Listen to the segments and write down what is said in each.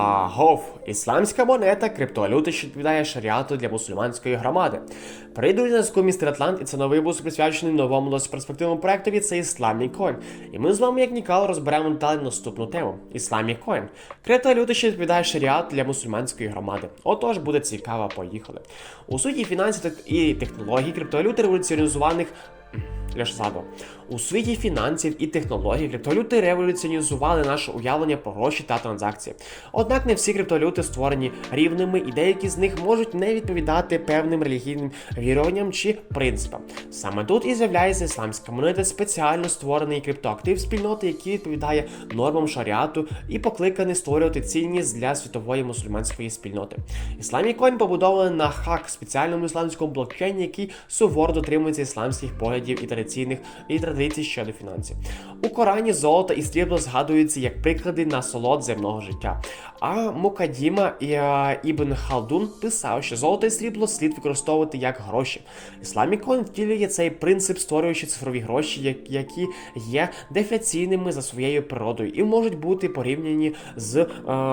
А ГОВ ісламська монета, криптовалюта, що відповідає шаріату для мусульманської громади. Прийду на зв'язку містер Атлант, і це новий випуск присвячений новому досить перспективному проектові. Це Islamic Coin. І ми з вами, як ніколи, розберемо далі наступну тему: Islamic Coin. Криптовалюта, що відповідає шаріату для мусульманської громади. Отож, буде цікаво, поїхали. У суті фінансів і технологій криптовалюти революціонізованих згадував. У світі фінансів і технологій криптовалюти революціонізували наше уявлення про гроші та транзакції. Однак не всі криптовалюти створені рівними, і деякі з них можуть не відповідати певним релігійним віруванням чи принципам. Саме тут і з'являється ісламська монета, спеціально створений криптоактив спільноти, який відповідає нормам шаріату і покликаний створювати цінність для світової мусульманської спільноти. Ісламі Coin побудований на хак спеціальному ісламському блокчейні, який суворо дотримується ісламських поглядів і традиційних і традицій щодо фінансів. У Корані золото і срібло згадуються як приклади насолод земного життя. А Мукадіма е, Ібн Халдун писав, що золото і срібло слід використовувати як гроші. Ісламікон втілює цей принцип, створюючи цифрові гроші, які є дефляційними за своєю природою і можуть бути порівняні з е,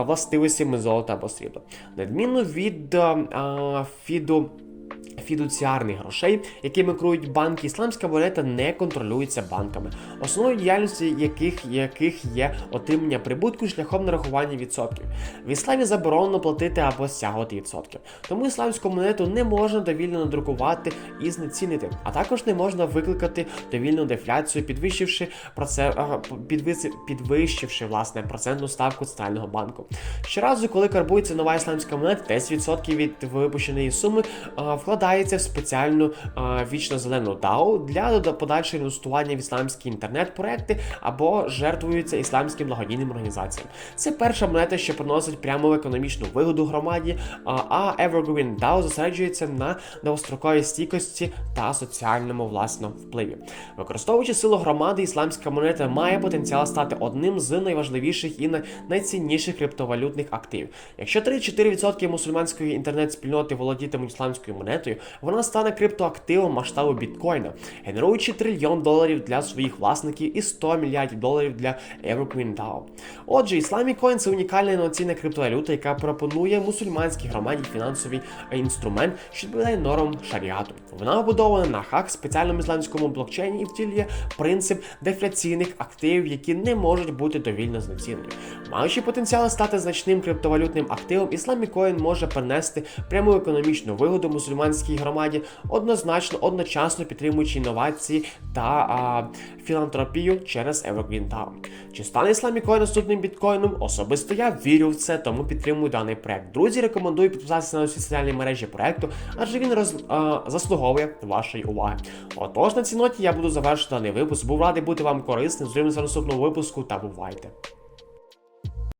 властивостями золота або срібла. На відміну від е, е, фіду фідуціарних грошей, якими керують банки, ісламська монета не контролюється банками, основною діяльністю яких, яких є отримання прибутку шляхом нарахування відсотків. В ісламі заборонено платити або стягувати відсотки. Тому ісламську монету не можна довільно надрукувати і знецінити, а також не можна викликати довільну дефляцію, підвищивши підвищивши власне процентну ставку центрального банку. Щоразу, коли карбується нова ісламська монета, 10% від випущеної суми а, вкладається в спеціальну а, вічно-зелену DAO для подальшого інвестування в ісламські інтернет-проекти або жертвуються ісламським благодійним організаціям. Це перша монета, що приносить пряму економічну вигоду громаді, а, а Evergreen DAO зосереджується на довгостроковій стійкості та соціальному власно впливі. Використовуючи силу громади, ісламська монета має потенціал стати одним з найважливіших і найцінніших криптовалютних активів. Якщо 3-4% мусульманської інтернет-спільноти володітимуть ісламською монетою, вона стане криптоактивом масштабу біткоїна, генеруючи трильйон доларів для своїх власників і 100 мільярдів доларів для Evergreen DAO. Отже, Islamic Coin – це унікальна інноваційна криптовалюта, яка пропонує мусульманській громаді фінансовий інструмент, що відповідає нормам шаріату. Вона побудована на хак спеціальному ісламському блокчейні і втілює принцип дефляційних активів, які не можуть бути довільно знецінені. Маючи потенціал стати значним криптовалютним активом, Islamic Coin може принести пряму економічну вигоду мусульманській громаді, однозначно одночасно підтримуючи інновації та а, філантропію через Evergreen DAO. Чи стане Coin наступним біткоїном? Особисто я вірю в це, тому підтримую даний проект. Друзі, рекомендую підписатися на усі соціальні мережі проекту, адже він роз, а, заслуговує вашої уваги. Отож, на цій ноті я буду завершити даний випуск. Був радий бути вам корисним. Зустрінемося в наступному випуску та бувайте!